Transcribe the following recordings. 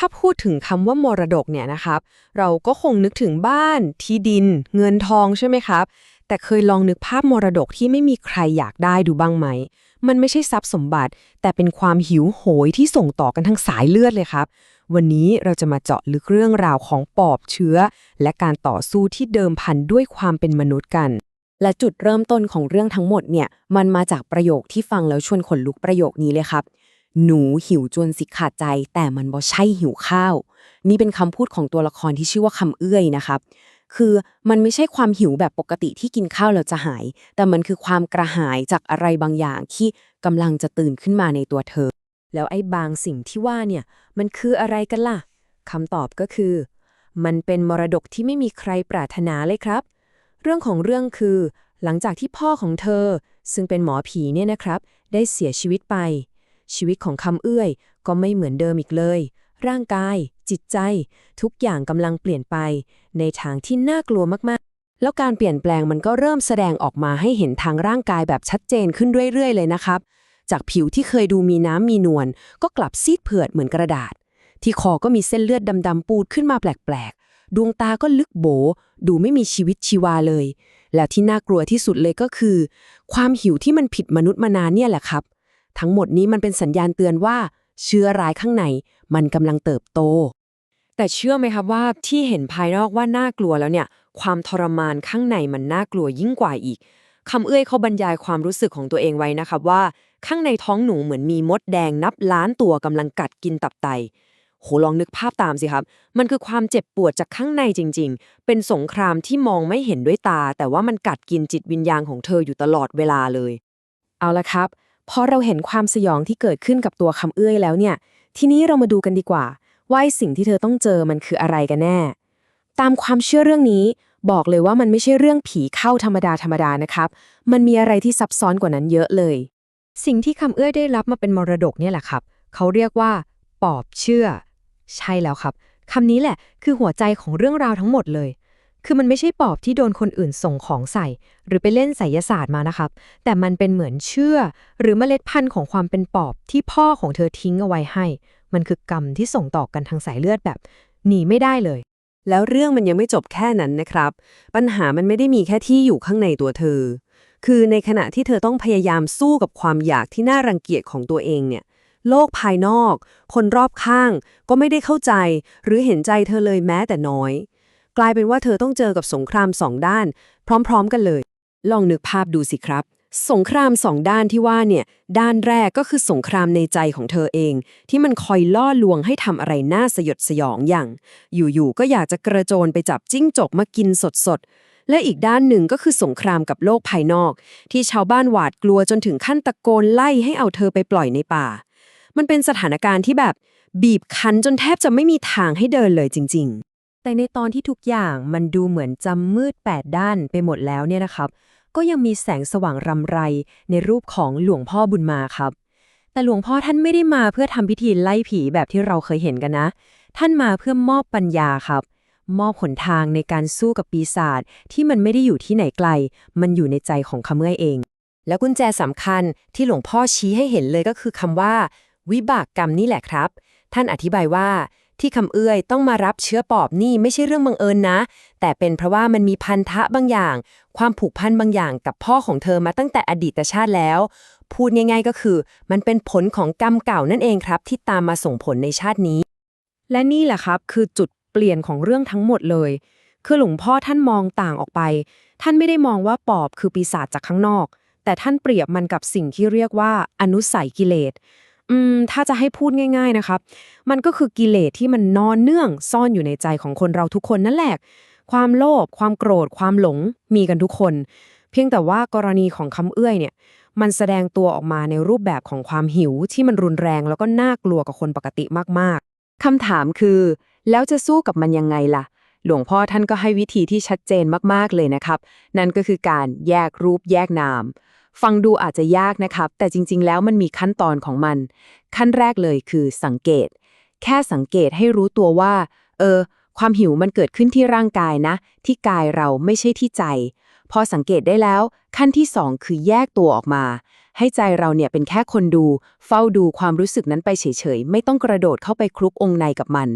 ถ้าพูดถึงคำว่ามรดกเนี่ยนะครับ เราก็คงนึกถึงบ้าน ที่ดิน เงินทองใช่ไหมครับ แต่เคยลองนึกภาพมรดกที่ไม่มีใครอยากได้ดูบ้างไหม มันไม่ใช่ทรัพย์สมบัติ แต่เป็นความหิวโหยที่ส่งต่อกันทั้งสายเลือดเลยครับ วันนี้เราจะมาเจาะลึกเรื่องราวของปอบเชื้อ และการต่อสู้ที่เดิมพันด้วยความเป็นมนุษย์กันและจุดเริ่มต้นของเรื่องทั้งหมดเนี่ย มันมาจากประโยคที่ฟังแล้วชวนขนลุกประโยคนี้เลยครับ หนูหิวจนสิขาดใจ แต่มันบ่ใช่หิวข้าว นี่เป็นคำพูดของตัวละครที่ชื่อว่าคำเอื้อยนะครับคือมันไม่ใช่ความหิวแบบปกติที่กินข้าวแล้วจะหาย แต่มันคือความกระหายจากอะไรบางอย่างที่กำลังจะตื่นขึ้นมาในตัวเธอ แล้วไอ้บางสิ่งที่ว่าเนี่ย มันคืออะไรกันล่ะคำตอบก็คือ มันเป็นมรดกที่ไม่มีใครปรารถนาเลยครับ เรื่องของเรื่องคือ หลังจากที่พ่อของเธอ ซึ่งเป็นหมอผีเนี่ยนะครับ ได้เสียชีวิตไป ชีวิตของคำเอื้อย ก็ไม่เหมือนเดิมอีกเลย ร่างกาย จิตใจ ทุกอย่างกำลังเปลี่ยนไป ในทางที่น่ากลัวมากๆ แล้วการเปลี่ยนแปลงมันก็เริ่มแสดงออกมาให้เห็นทางร่างกายแบบชัดเจนขึ้นเรื่อยๆ เลยนะครับ จากผิวที่เคยดูมีน้ำมีนวลก็กลับซีดเผือดเหมือนกระดาษ ที่คอก็มีเส้นเลือดดำๆปูดขึ้นมาแปลกๆ ดวงตาก็ลึกโบ ดูไม่มีชีวิตชีวาเลยแล้วที่น่ากลัวที่สุดเลยก็คือ ความหิวที่มันผิดมนุษย์มานานเนี่ยแหละครับ ทั้งหมดนี้มันเป็นสัญญาณเตือนว่าเชื้อร้ายข้างในมันกำลังเติบโต แต่เชื่อไหมครับว่าที่เห็นภายนอกว่าน่ากลัวแล้วเนี่ย ความทรมานข้างในมันน่ากลัวยิ่งกว่าอีกคำเอื้อยเขาบรรยายความรู้สึกของตัวเองไว้นะครับว่า ข้างในท้องหนูเหมือนมีมดแดงนับล้านตัวกำลังกัดกินตับไตโหลองนึกภาพตามสิครับ มันคือความเจ็บปวดจากข้างในจริง ๆ เป็นสงครามที่มองไม่เห็นด้วยตา แต่ว่ามันกัดกินจิตวิญญาณของเธออยู่ตลอดเวลาเลย เอาละครับ พอเราเห็นความสยองที่เกิดขึ้นกับตัวคำเอื้อยแล้วเนี่ย ทีนี้เรามาดูกันดีกว่า ว่าสิ่งที่เธอต้องเจอมันคืออะไรกันแน่ ตามความเชื่อเรื่องนี้ บอกเลยว่ามันไม่ใช่เรื่องผีเข้าธรรมดาธรรมดานะครับ มันมีอะไรที่ซับซ้อนกว่านั้นเยอะเลย สิ่งที่คำเอื้อยได้รับมาเป็นมรดกเนี่ยแหละครับ เขาเรียกว่า ปอบเชื่อ ใช่แล้วครับคำนี้แหละ คือหัวใจของเรื่องราวทั้งหมดเลย คือมันไม่ใช่ปอบที่โดนคนอื่นส่งของใส่ หรือไปเล่นไสยศาสตร์มานะครับ แต่มันเป็นเหมือนเชื่อ หรือเมล็ดพันธุ์ของความเป็นปอบที่พ่อของเธอทิ้งเอาไว้ให้ มันคือกรรมที่ส่งต่อกันทางสายเลือดแบบ หนีไม่ได้เลย แล้วเรื่องมันยังไม่จบแค่นั้นนะครับ ปัญหามันไม่ได้มีแค่ที่อยู่ข้างในตัวเธอ คือในขณะที่เธอต้องพยายามสู้กับความอยากที่น่ารังเกียจของตัวเองเนี่ยโลกภายนอก คนรอบข้าง ก็ไม่ได้เข้าใจ หรือเห็นใจเธอเลยแม้แต่น้อย กลายเป็นว่าเธอต้องเจอกับสงครามสองด้าน พร้อมๆกันเลย ลองนึกภาพดูสิครับ สงครามสองด้านที่ว่าเนี่ย ด้านแรกก็คือสงครามในใจของเธอเอง ที่มันคอยล่อลวงให้ทำอะไรน่าสยดสยองอย่าง อยู่ๆก็อยากจะกระโจนไปจับจิ้งจกมากินสดๆและอีกด้านหนึ่งก็คือสงครามกับโลกภายนอก ที่ชาวบ้านหวาดกลัวจนถึงขั้นตะโกนไล่ให้เอาเธอไปปล่อยในป่า มันเป็นสถานการณ์ที่แบบบีบคั้นจนแทบจะไม่มีทางให้เดินเลยจริงๆ แต่ในตอนที่ทุกอย่างมันดูเหมือนจำมืดแปดด้านไปหมดแล้วเนี่ยนะครับ ก็ยังมีแสงสว่างรำไรในรูปของหลวงพ่อบุญมาครับ แต่หลวงพ่อท่านไม่ได้มาเพื่อทำพิธีไล่ผีแบบที่เราเคยเห็นกันนะ ท่านมาเพื่อมอบปัญญาครับ มอบหนทางในการสู้กับปีศาจที่มันไม่ได้อยู่ที่ไหนไกล มันอยู่ในใจของขมื่อยเอง แล้วกุญแจสำคัญที่หลวงพ่อชี้ให้เห็นเลยก็คือคำว่า วิบากกรรมนี่แหละครับ ท่านอธิบายว่า ที่คำเอื้อยต้องมารับเชื้อปอบนี่ไม่ใช่เรื่องบังเอิญนะ แต่เป็นเพราะว่ามันมีพันธะบางอย่าง ความผูกพันบางอย่างกับพ่อของเธอมาตั้งแต่อดีตชาติแล้ว พูดง่าย ๆ ก็คือ มันเป็นผลของกรรมเก่านั่นเองครับ ที่ตามมาส่งผลในชาตินี้ และนี่แหละครับคือจุดเปลี่ยนของเรื่องทั้งหมดเลย คือหลวงพ่อท่านมองต่างออกไป ท่านไม่ได้มองว่าปอบคือปีศาจจากข้างนอก แต่ท่านเปรียบมันกับสิ่งที่เรียกว่าอนุสัยกิเลส อืมถ้าจะให้พูดง่ายๆนะครับ มันก็คือกิเลสที่มันนอนเนื่องซ่อนอยู่ในใจของคนเราทุกคนนั่นแหละ ความโลภความโกรธ ความหลงมีกันทุกคน เพียงแต่ว่ากรณีของคำเอื้อยเนี่ย มันแสดงตัวออกมาในรูปแบบของความหิวที่มันรุนแรงแล้วก็น่ากลัวกับคนปกติมากๆคำถามคือ แล้วจะสู้กับมันยังไงล่ะ หลวงพ่อท่านก็ให้วิธีที่ชัดเจนมากๆเลยนะครับ นั่นก็คือการแยกรูปแยกนาม ฟังดูอาจจะยากนะครับ แต่จริง ๆ แล้วมันมีขั้นตอนของมัน ขั้นแรกเลยคือสังเกต แค่สังเกตให้รู้ตัวว่า เออ ความหิวมันเกิดขึ้นที่ร่างกายนะ ที่กายเราไม่ใช่ที่ใจ พอสังเกตได้แล้ว ขั้นที่สองคือแยกตัวออกมา ให้ใจเราเนี่ยเป็นแค่คนดู เฝ้าดูความรู้สึกนั้นไปเฉยๆ ไม่ต้องกระโดดเข้าไปคลุกองค์ในกับมัน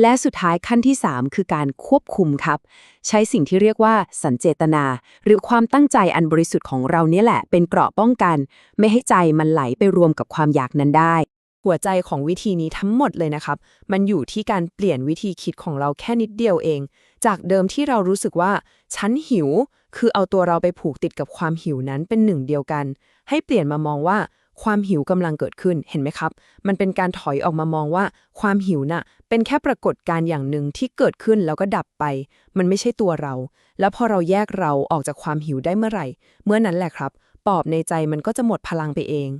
และสุดท้ายขั้นที่ 3 คือการควบคุมครับ ใช้สิ่งที่เรียกว่าสัญเจตนา หรือความตั้งใจอันบริสุทธิ์ของเราเนี่ยแหละ เป็นเกราะป้องกัน ไม่ให้ใจมันไหลไปรวมกับความอยากนั้นได้หัวใจของวิธีนี้ทั้งหมดเลยนะครับ มันอยู่ที่การเปลี่ยนวิธีคิดของเราแค่นิดเดียวเอง จากเดิมที่เรารู้สึกว่า ฉันหิว คือเอาตัวเราไปผูกติดกับความหิวนั้นเป็นหนึ่งเดียวกัน ให้เปลี่ยนมามองว่าความหิวกำลังเกิดขึ้นเห็นไหมครับ มันเป็นการถอยออกมามองว่า ความหิวน่ะ เป็นแค่ปรากฏการณ์อย่างหนึ่งที่เกิดขึ้นแล้วก็ดับไป มันไม่ใช่ตัวเรา แล้วพอเราแยกเราออกจากความหิวได้เมื่อไหร่ เมื่อนั้นแหละครับ ปอบในใจมันก็จะหมดพลังไปเอง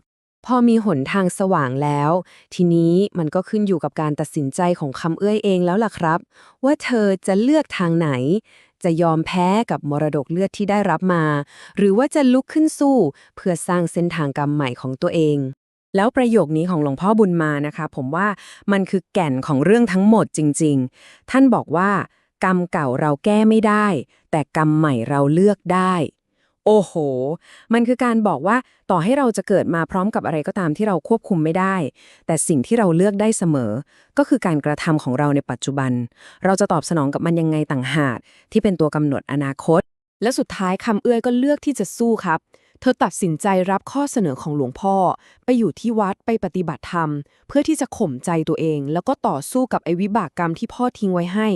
พอมีหนทางสว่างแล้ว ทีนี้มันก็ขึ้นอยู่กับการตัดสินใจของคำเอื้อยเองแล้วล่ะครับ ว่าเธอจะเลือกทางไหน จะยอมแพ้กับมรดกเลือดที่ได้รับมา หรือว่าจะลุกขึ้นสู้ เพื่อสร้างเส้นทางกรรมใหม่ของตัวเอง แล้วประโยคนี้ของหลวงพ่อบุญมานะคะ ผมว่ามันคือแก่นของเรื่องทั้งหมดจริง ๆ ท่านบอกว่า กรรมเก่าเราแก้ไม่ได้ แต่กรรมใหม่เราเลือกได้ โอ้โห มันคือการบอกว่าต่อให้เราจะเกิดมาพร้อมกับอะไรก็ตามที่เราควบคุมไม่ได้ แต่สิ่งที่เราเลือกได้เสมอ ก็คือการกระทำของเราในปัจจุบัน เราจะตอบสนองกับมันยังไงต่างหากที่เป็นตัวกำหนดอนาคต และสุดท้ายคำเอื้อยก็เลือกที่จะสู้ครับ เธอตัดสินใจรับข้อเสนอของหลวงพ่อ ไปอยู่ที่วัดไปปฏิบัติธรรม เพื่อที่จะข่มใจตัวเอง แล้วก็ต่อสู้กับไอ้วิบากกรรมที่พ่อทิ้งไว้ให้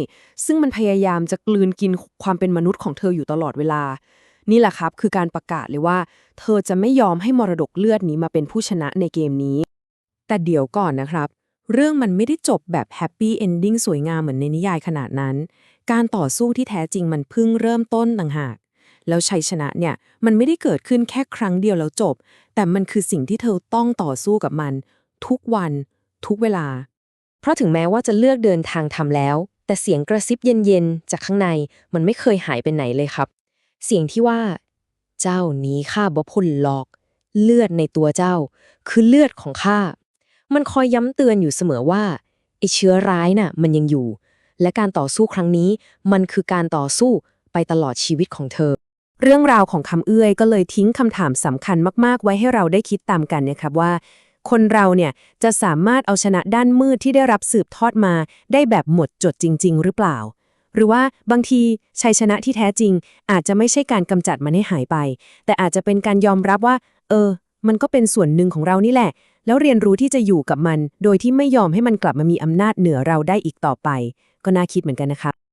ซึ่งมันพยายามจะกลืนกินความเป็นมนุษย์ของเธออยู่ตลอดเวลา นี่แหละครับคือการประกาศเลยว่า เธอจะไม่ยอมให้มรดกเลือดนี้มาเป็นผู้ชนะในเกมนี้ แต่เดี๋ยวก่อนนะครับ เรื่องมันไม่ได้จบแบบแฮปปี้เอนดิ้งสวยงามเหมือนในนิยายขนาดนั้น การต่อสู้ที่แท้จริงมันเพิ่งเริ่มต้นต่างหากแล้วชัยชนะเนี่ยมันไม่ได้เกิดขึ้นแค่ครั้งเดียวแล้วจบ แต่มันคือสิ่งที่เธอต้องต่อสู้กับมัน ทุกวัน ทุกเวลา เพราะถึงแม้ว่าจะเลือกเดินทางทำแล้ว แต่เสียงกระซิบเย็นๆ จากข้างในมันไม่เคยหายไปไหนเลยครับ เสียงที่ว่า เจ้านี้ข้าบ่พ้นหลอก เลือดในตัวเจ้า คือเลือดของข้า มันคอยย้ำเตือนอยู่เสมอว่าไอเชื้อร้ายน่ะ มันยังอยู่ และการต่อสู้ครั้งนี้ มันคือการต่อสู้ไปตลอดชีวิตของเธอ เรื่องราวของคำเอื้อยก็เลยทิ้งคำถามสำคัญมาก ๆ ไว้ให้เราได้คิดตามกันนะครับว่า คนเราเนี่ยจะสามารถเอาชนะด้านมืดที่ได้รับสืบทอดมา ได้แบบหมดจดจริง ๆ หรือเปล่า หรือว่าบางทีชัยชนะที่แท้จริง อาจจะไม่ใช่การกำจัดมันให้หายไป แต่อาจจะเป็นการยอมรับว่า เออ มันก็เป็นส่วนหนึ่งของเรานี่แหละ แล้วเรียนรู้ที่จะอยู่กับมัน โดยที่ไม่ยอมให้มันกลับมามีอำนาจเหนือเราได้อีกต่อไป ก็น่าคิดเหมือนกันนะคะ